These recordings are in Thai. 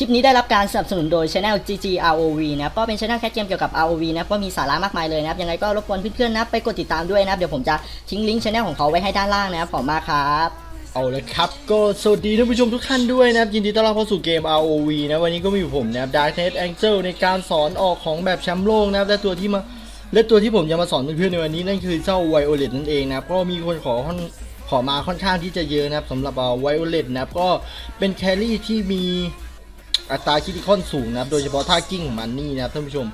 คลิปนี้ได้รับการสนับสนุนโดย Channel GG ROV นะครับก็เป็น Channel แคสเกมเกี่ยวกับ ROV นะครับก็มีสาระมากมายเลยนะครับ ยังไงก็รบกวนเพื่อนๆนะไปกดติดตามด้วยนะครับ เดี๋ยวผมจะทิ้งลิงก์ Channel ของเขาไว้ให้ด้านล่างนะครับขอบคุณมากครับเอาลยครับก็สวัสดีท่านผู้ชมทุกท่านด้วยนะครับ ยินดีต้อนรับเข้าสู่เกม ROV นะวันนี้ก็มีอยู่ผมนะครับ Darknet Angel ในการสอนออกของแบบแชมป์โลกนะครับและตัวที่มาและตัวที่ผมจะมาสอนเพื่อนๆในวันนี้นั่นคือเจ้า Violet นั่นเองนะครับก็มีคนขอขอมาค่อนข้างที่จะเยอะนะครับสำหรับเอา Violet นะครับก็เป็นแครี่ที่มี อัตราคิดคอนสูงนะครับโดยเฉพาะท่ากิ้งมันนี่นะครับท่านผู้ชม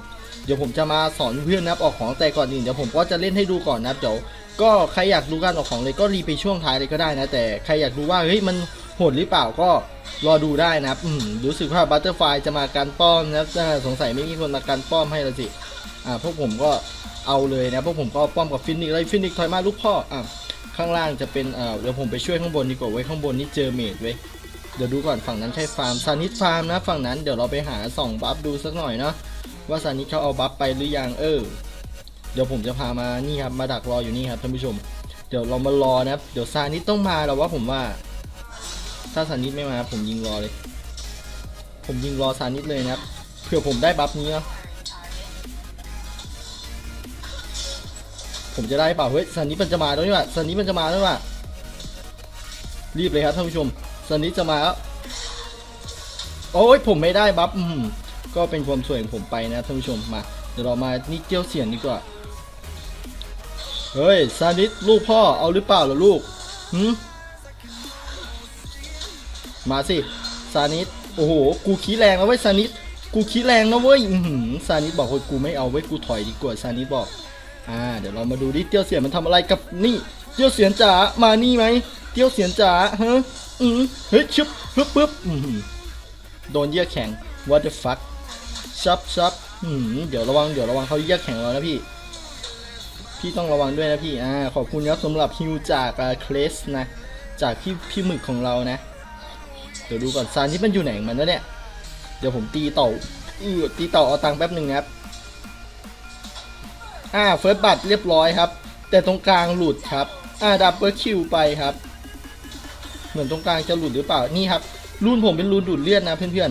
เดี๋ยวผมจะมาสอนเพื่อนนะครับออกของแต่ก่อนอื่นเดี๋ยวผมก็จะเล่นให้ดูก่อนนะครับเดี๋ยวก็ใครอยากดูการออกของเลยก็รีไปช่วงท้ายเลยก็ได้นะ แต่ใครอยากดูว่าเฮ้ยมันโหดหรือเปล่าก็รอดูได้นะครับอืมรู้สึกว่าบัตเตอร์ไฟจะมาการป้อมนะครับสงสัยไม่มีคนมาการป้อมให้ละสิอ่าพวกผมก็เอาเลยนะพวกผมก็ป้อมกับฟินิกเลยฟินิกถอยมาลูกพ่ออ่าข้างล่างจะเป็นอ่าเดี๋ยวผมไปช่วยข้างบนดีกว่าไว้ข้างบนนี่เจอเมดไว้ เดี๋ยวดูก่อนฝั่งนั้นใช่ฟาร์มซานิสฟาร์มนะฝั่งนั้นเดี๋ยวเราไปหาส่องบัฟดูสักหน่อยเนาะว่าซานิเขาเอาบัฟไปหรือยังเออ เดี๋ยวผมจะพามานี่ครับมาดักรออยู่นี่ครับท่านผู้ชม เดี๋ยวเรามารอนะครับเดี๋ยวซานิต้องมาแล้วว่าผมว่า ถ้าซานิไม่มาผมยิงรอเลย ผมยิงรอซานิเลยนะครับเผื่อผมได้บัฟนี้เนาะผมจะได้เปล่าเฮ้ยซานิมันจะมาแล้วนี่หว่าซานิมันจะมาแล้วนี่ว่ารีบเลยครับท่านผู้ชม ซานิจะมาโอ้ยผมไม่ได้บัฟก็เป็นความสวยของผมไปนะท่านผู้ชมมา เดี๋ยวเรามานี่เกี้ยวเสียงดีกว่า เฮ้ยซานิสลูกพ่อเอาหรือเปล่าล่ะลูกหืมมาสิซานิสโอ้โห กูขี้แรงนะเว้ยซานิสกูขี้แรงนะเว้ยหือซานิสบอกว่ากูไม่เอาเว้ยกูถอยดีกว่าซานิสบอก อ่า เดี๋ยวเรามาดูดิเตียวเสียงมันทำอะไรกับนี่ เตียวเสียงจ๋ามานี่ไหมเตียวเสียงจ๋าฮะ อืมเฮ้ยชึบปึ๊บปึ๊บอือหือโดนเยื่อแข็ง what the fuck ซับซับหืมเดี๋ยวระวังเดี๋ยวระวังเขาเยียกแข่งเรานะพี่ พี่ต้องระวังด้วยนะพี่อ่าขอบคุณครับสำหรับฮิวจากเคลสนะ จากพี่พี่หมึกของเรานะ เดี๋ยวดูก่อนซานที่มันอยู่ไหนของมันวะเนี่ย เดี๋ยวผมตีต่อเออตีต่อเอาตังค์แป๊บหนึ่งครับอ่าเฟิร์สบัตเรียบร้อยครับ แต่ตรงกลางหลุดครับ อ่าดับเบิลคิวไปครับ เหมือนตรงกลางจะหลุดหรือเปล่านี่ครับรูนผมเป็นรูนดูดเลือดนะเพื่อน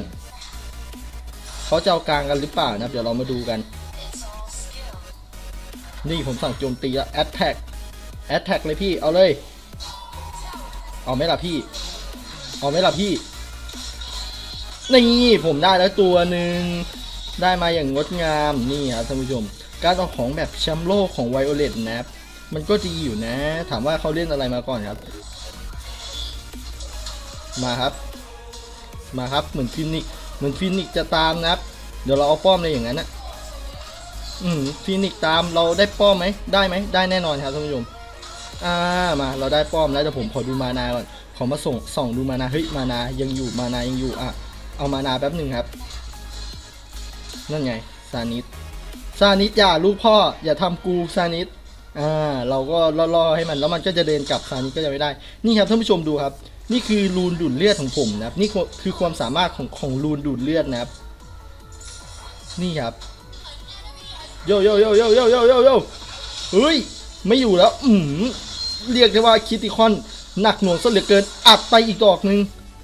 ๆเขาจะเอากลางกันหรือเปล่านะเดี๋ยวเรามาดูกัน นี่ผมสั่งโจมตีแล้ว attack attack เลยพี่เอาเลย เอาไหมล่ะพี่ เอาไหมล่ะพี่นี่ผมได้แล้วตัวหนึ่งได้มาอย่างงดงามนี่ครับท่านผู้ชม การเอาของแบบแชมป์โลกของไวโอเลตนะครับมันก็ดีอยู่นะ ถามว่าเขาเล่นอะไรมาก่อนครับ มาครับ มาครับเหมือนฟินิกเหมือนฟินิกจะตามนะครับ เดี๋ยวเราเอาป้อมเลยอย่างนั้นนะอืมฟินิกตามเราได้ป้อมไหมได้ไหมได้แน่นอนครับท่านผู้ชมอ่ามาเราได้ป้อมแล้วเดี๋ยวผมขอดูมานาก่อนขอมาส่งส่องดูมานาเฮ้ยมานายังอยู่มานายังอยู่อะเอามานาแป๊บหนึ่งครับนั่นไงซานิสซานิสอย่าลูกพ่ออย่าทำกูซานิสอ่าเราก็ล่อๆให้มันแล้วมันก็จะเดินกลับซานิสก็จะไม่ได้ นี่ครับท่านผู้ชมดูครับ นี่คือรูนดูดเลือดของผมนะครับ นี่คือความสามารถของของรูนดูดเลือดนะครับ นี่ครับโยโยโยโยโยโยโยโยเฮ้ย ไม่อยู่แล้ว อืมเรียกได้ว่าคิติคอนหนักหน่วงซะเหลือเกิน อัดไปอีกดอกหนึ่ง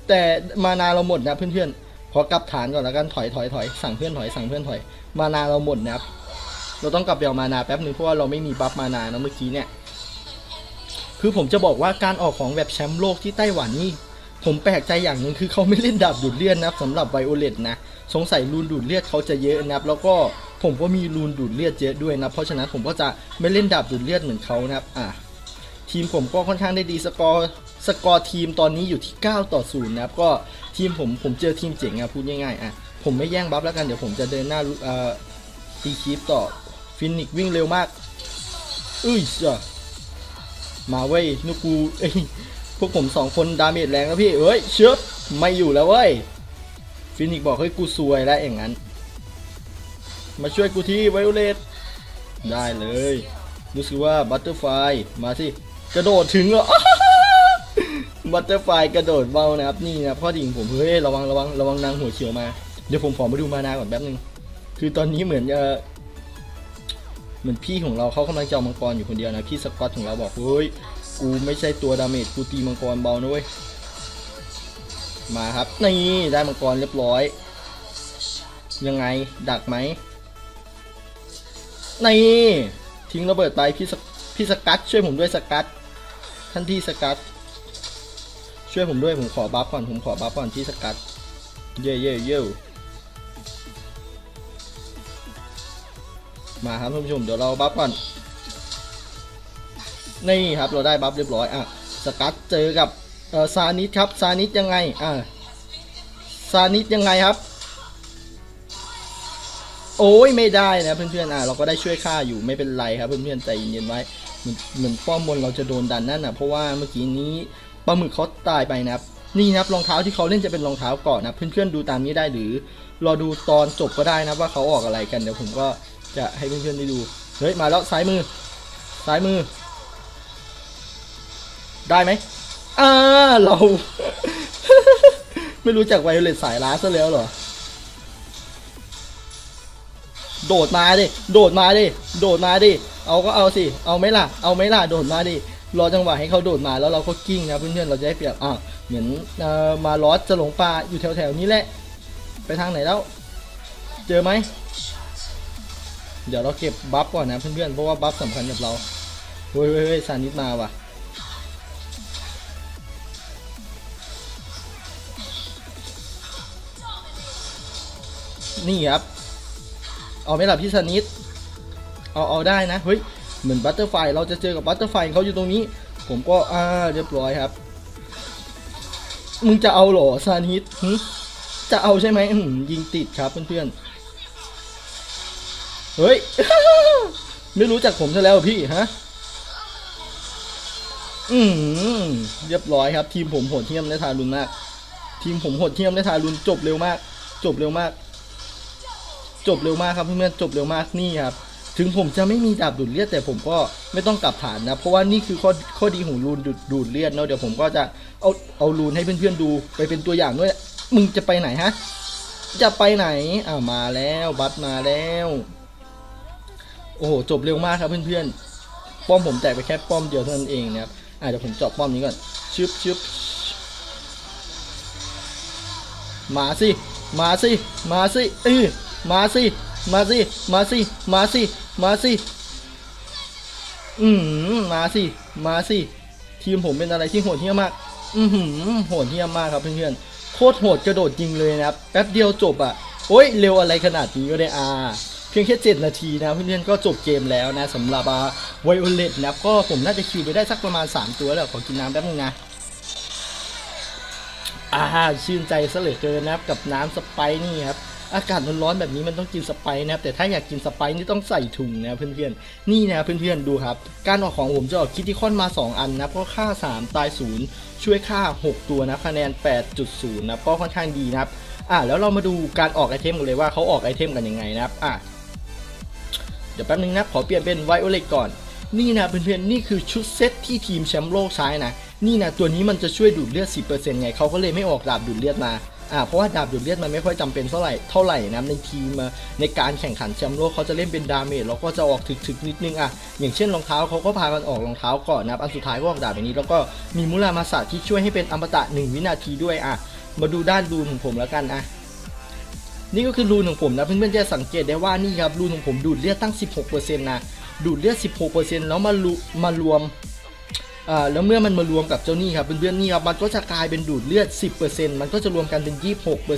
แต่มานาเราหมดนะเพื่อนๆ ขอกลับฐานก่อนแล้วกัน ถอยถอยถอยสั่งเพื่อนถอย สั่งเพื่อนถอย มานาเราหมดนะครับ เราต้องกลับไปเอามานาแป๊บหนึ่งเพราะว่าเราไม่มีบัฟมานาเนาะเมื่อกี้เนี่ย คือผมจะบอกว่าการออกของแบบแชมป์โลกที่ไต้หวันนี่ผมแปลกใจอย่างหนึ่งคือเขาไม่เล่นดาบดูดเลือดนะสำหรับไวโอเลตนะสงสัยรูนดูดเลือดเขาจะเยอะนะครับแล้วก็ผมก็มีรูนดูดเลือดเยอะด้วยนะเพราะฉะนั้นผมก็จะไม่เล่นดาบดูดเลือดเหมือนเขานะครับอะทีมผมก็ค่อนข้างได้ดีสกอร์สกอร์ทีมตอนนี้อยู่ที่ 9 ต่อ0นะครับก็ทีมผมผมเจอทีมเจ๋งอะพูดง่ายๆอะผมไม่แย่งบัฟแล้วกันเดี๋ยวผมจะเดินหน้าตีคีปต่อฟินิกวิ่งเร็วมากอุ้ยจ้ะ มาเว้ยนุกูเอ้ยพวกผมสองคนดาเมจแรงแล้วพี่เอ้ยเชือบไม่อยู่แล้วเว้ยฟินิกบอกเฮ้ยกูซวยแล้วอย่างนั้น มาช่วยกูที่ไวโอเลตได้เลยรู้สึกว่าบัตเตอร์ไฟมาสิกระโดดถึงเหรอบัตเตอร์ไฟกระโดดเบานะครับนี่นะพ่อดิ่งผมเฮ้ยระวังระวังระวังนางหัวเขียวมาเดี๋ยวผมขอมาดูมานาก่อนแป๊บนึงคือตอนนี้เหมือนจะ เหมือนพี่ของเราเขากำลังจะเอามังกรอยู่คนเดียวนะพี่สกอตของเราบอกเฮ้ยกูไม่ใช่ตัวดาเมจกูตีมังกรเบานะเว้ยมาครับนี่ได้มังกรเรียบร้อย ยังไงดักไหมนี่ทิ้งระเบิดไปพี่สพี่สกัดช่วยผมด้วยสกัดท่านที่สกัดช่วยผมด้วยผมขอบัฟก่อนผมขอบัฟก่อนที่สกัดเย่เย่เย่ มาครับท่านผู้ชมเดี๋ยวเราบัฟก่อน นี่ครับเราได้บัฟเรียบร้อยอะสกัดเจอกับเออซานิสครับซานิสยังไงอะซานิสยังไงครับ โอ้ยไม่ได้นะเพื่อนๆอะเราก็ได้ช่วยฆ่าอยู่ไม่เป็นไรครับเพื่อนๆใจเย็นไว้เหมือนเหมือนป้อมบนเราจะโดนดันนั่นอะเพราะว่าเมื่อกี้นี้ปลาหมึกเขาตายไปนะครับนี่นะครับรองเท้าที่เขาเล่นจะเป็นรองเท้าเก่อนนะเพื่อนๆดูตามนี้ได้หรือรอดูตอนจบก็ได้นะว่าเขาออกอะไรกันเดี๋ยวผมก็ จะให้เพื่อนๆได้ดู เฮ้ย มาแล้วซ้ายมือ ซ้ายมือ ได้ไหมอ่าเรา ไม่รู้จักไวโอเลตสายล้าซะแล้วเหรอ โดดมาดิ โดดมาดิ โดดมาดิ เอาก็เอาสิ เอาไหมล่ะ เอาไหมล่ะ โดดมาดิ รอจังหวะให้เขาโดดมาแล้วเราก็กิ้งนะเพื่อนๆ เราจะได้เปรียบอะเหมือนมาลอสจะหลงป่าอยู่แถวๆนี้แหละ ไปทางไหนแล้ว เจอไหม เดี๋ยวเราเก็บบัฟก่อนนะเพื่อนๆเพราะว่าบัฟสำคัญกับเราเฮ้ยเฮ้ยซานิดมาว่ะนี่ครับ เอาไหมล่ะพี่สนิทเอาเอาได้นะ เฮ้ย เหมือนบัตเตอร์ไฟเราจะเจอกับบัตเตอร์ไฟเขาอยู่ตรงนี้ ผมก็ อ่า เรียบร้อยครับ มึงจะเอาหรอซานิทจะเอาใช่ไหมยิงติดครับเพื่อนๆ เฮ้ย ไม่รู้จักผมซะแล้วพี่ฮะ อืมเรียบร้อยครับ ทีมผมโหดเทียมและทารุณมาก ทีมผมโหดเทียมและทารุณจบเร็วมาก จบเร็วมาก จบเร็วมากครับเพื่อนๆจบเร็วมากนี่ครับ ถึงผมจะไม่มีดาบดูดเลือดแต่ผมก็ไม่ต้องกลับฐานนะ เพราะว่านี่คือข้อข้อดีของรูนดูดดูดเลือดเนาะเดี๋ยวผมก็จะเอาเอารูนให้เพื่อนๆดูไปเป็นตัวอย่างด้วยมึงจะไปไหนฮะ จะไปไหนอ่ามาแล้วบัตมาแล้ว โอ้โหจบเร็วมากครับเพื่อนๆ ป้อมผมแตกไปแค่ป้อมเดียวเท่านั้นเองนะครับอาเดี๋ยวผมเจาะป้อมนี้ก่อนชึบชึบมาสิ มาสิ มาสิเออมาสิ มาสิ มาสิ มาสิ มาสิ อืมมาสิ มาสิ ทีมผมเป็นอะไรที่โหดเหี้ยมมาก อือหือโหดเหี้ยมมากครับเพื่อนๆ โคตรโหดกระโดดยิงเลยนะครับ แป๊บเดียวจบอะ โอ้ย เร็วอะไรขนาดนี้ก็ได้อา เพียงแค่ 7 นาทีนะเพื่อนๆก็จบเกมแล้วนะสำหรับไวโอเลตนะครับก็ผมน่าจะคิวไปได้สักประมาณ 3 ตัวแล้วขอกินน้ำแป๊บนึงนะอาชื่นใจซะเหลือเกินนะครับกับน้ำสไปนี่ครับอากาศร้อนๆแบบนี้มันต้องกินสไปร์นะครับแต่ถ้าอยากกินสไปนี่ต้องใส่ถุงนะเพื่อนๆนี่นะเพื่อนๆดูครับ การออกของผมจะออกคิดที่คอนมา 2 อันนะเพราะค่า 3 ตาย 0 ช่วยค่า 6 ตัวนะคะแนน 8.0 นะก็ค่อนข้างดีนะครับอ่าแล้วเรามาดูการออกไอเทมกันเลยว่าเขาออกไอเทมกันยังไงนะครับอ่า ดี๋ยวแป๊บนึงนะขอเปลี่ยนเป็นไวโอเลตก่อน นี่นะเพื่อนๆนี่คือชุดเซตที่ทีมแชมป์โลกใช้นะ นี่นะตัวนี้มันจะช่วยดูดเลือด 10%ไงเขาก็เลยไม่ออกดาบดูดเลือดมาอ่าเพราะว่าดาบดูดเลือดมันไม่ค่อยจำเป็นเท่าไหร่เท่าไหร่นะในทีมในการแข่งขันแชมป์โลกเขาจะเล่นเป็นดาเมจแล้วก็จะออกถึกๆนิดนึงอะอย่างเช่นรองเท้าเขาก็พากันออกรองเท้าก่อนนะอันสุดท้ายก็ออกดาบแบบนี้ แล้วก็มีมุรามาสาที่ช่วยให้เป็นอมตะ 1 วินาทีด้วยอะมาดูด้านรูนของผมแล้วกันอะ นี่ก็คือรูนของผมนะเพื่อนๆจะสังเกตได้ว่านี่ครับรูนของผมดูดเลือดตั้ง 16%นะดูดเลือด 16%แล้วมารมารวมอ่าแล้วเมื่อมันมารวมกับเจ้านี่ครับเพื่อนๆนี่ครับมันก็จะกลายเป็นดูดเลือด 10%มันก็จะรวมกันเป็น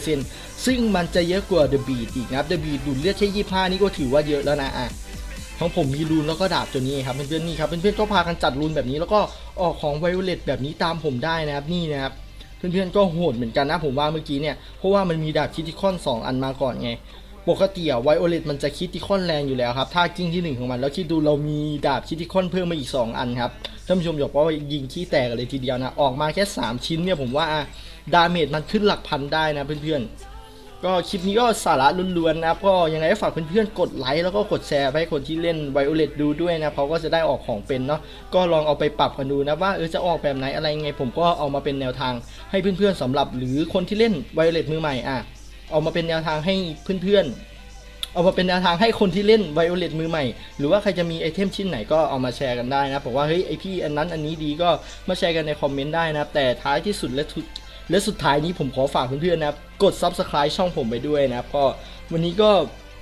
26%ซึ่งมันจะเยอะกว่า The Beat อีกนะครับ The Beat ดูดเลือดแค่25 นี่ก็ถือว่าเยอะแล้วนะอะของผมมีรูนแล้วก็ดาบตัวนี้ครับเพื่อนๆนี่ครับเพื่อนๆก็พากันจัดรูนแบบนี้แล้วก็ออกของไวโอเลตแบบนี้ตามผมได้นะครับนี่นะครับ เพื่อนๆก็โหดเหมือนกันนะผมว่าเมื่อกี้เนี่ย เพราะว่ามันมีดาบคิติคอน 2 อันมาก่อนไง ปกติอะไวโอเลตมันจะคิติคอนแรงอยู่แล้วครับ ถ้ากิ้งที่ 1 ของมัน แล้วคิดดูเรามีดาบคิติคอนเพิ่มมาอีก 2 อันครับท่านผู้ชมอยากว่ายิงขี้แตกเลยทีเดียวนะ ออกมาแค่ 3 ชิ้นเนี่ยผมว่าดาเมจมันขึ้นหลักพันได้นะเพื่อนๆ ก็คลิปนี้ก็สาระล้วนๆนะครับก็ยังไงฝากเพื่อนๆกดไลค์แล้วก็กดแชร์ให้คนที่เล่นไวโอเลตดูด้วยนะเขาก็จะได้ออกของเป็นเนาะก็ลองเอาไปปรับกันดูนะว่าเออจะออกแบบไหนอะไรไง ผมก็เอามาเป็นแนวทางให้เพื่อนๆสำหรับ หรือคนที่เล่นไวโอเลตมือใหม่อะเอามาเป็นแนวทางให้เพื่อนๆ เอามาเป็นแนวทางให้คนที่เล่นไวโอเลตมือใหม่ หรือว่าใครจะมีไอเทมชิ้นไหนก็เอามาแชร์กันได้นะบอกว่าเฮ้ยไอพี่อันนั้นอันนี้ดีก็มาแชร์กันในคอมเมนต์ได้นะแต่ท้ายที่สุดและ และสุดท้ายนี้ผมขอฝากเพื่อนๆนะครับ กด Subscribe ช่องผมไปด้วยนะครับ ก็วันนี้ก็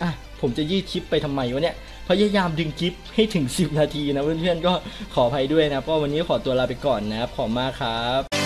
อะผมจะยืดคลิปไปทำไมวะเนี่ยพยายามดึงคลิปให้ถึง 10 นาทีนะเพื่อนๆก็ขออภัยด้วยนะครับก็วันนี้ขอตัวลาไปก่อนนะครับขอบคุณมากครับ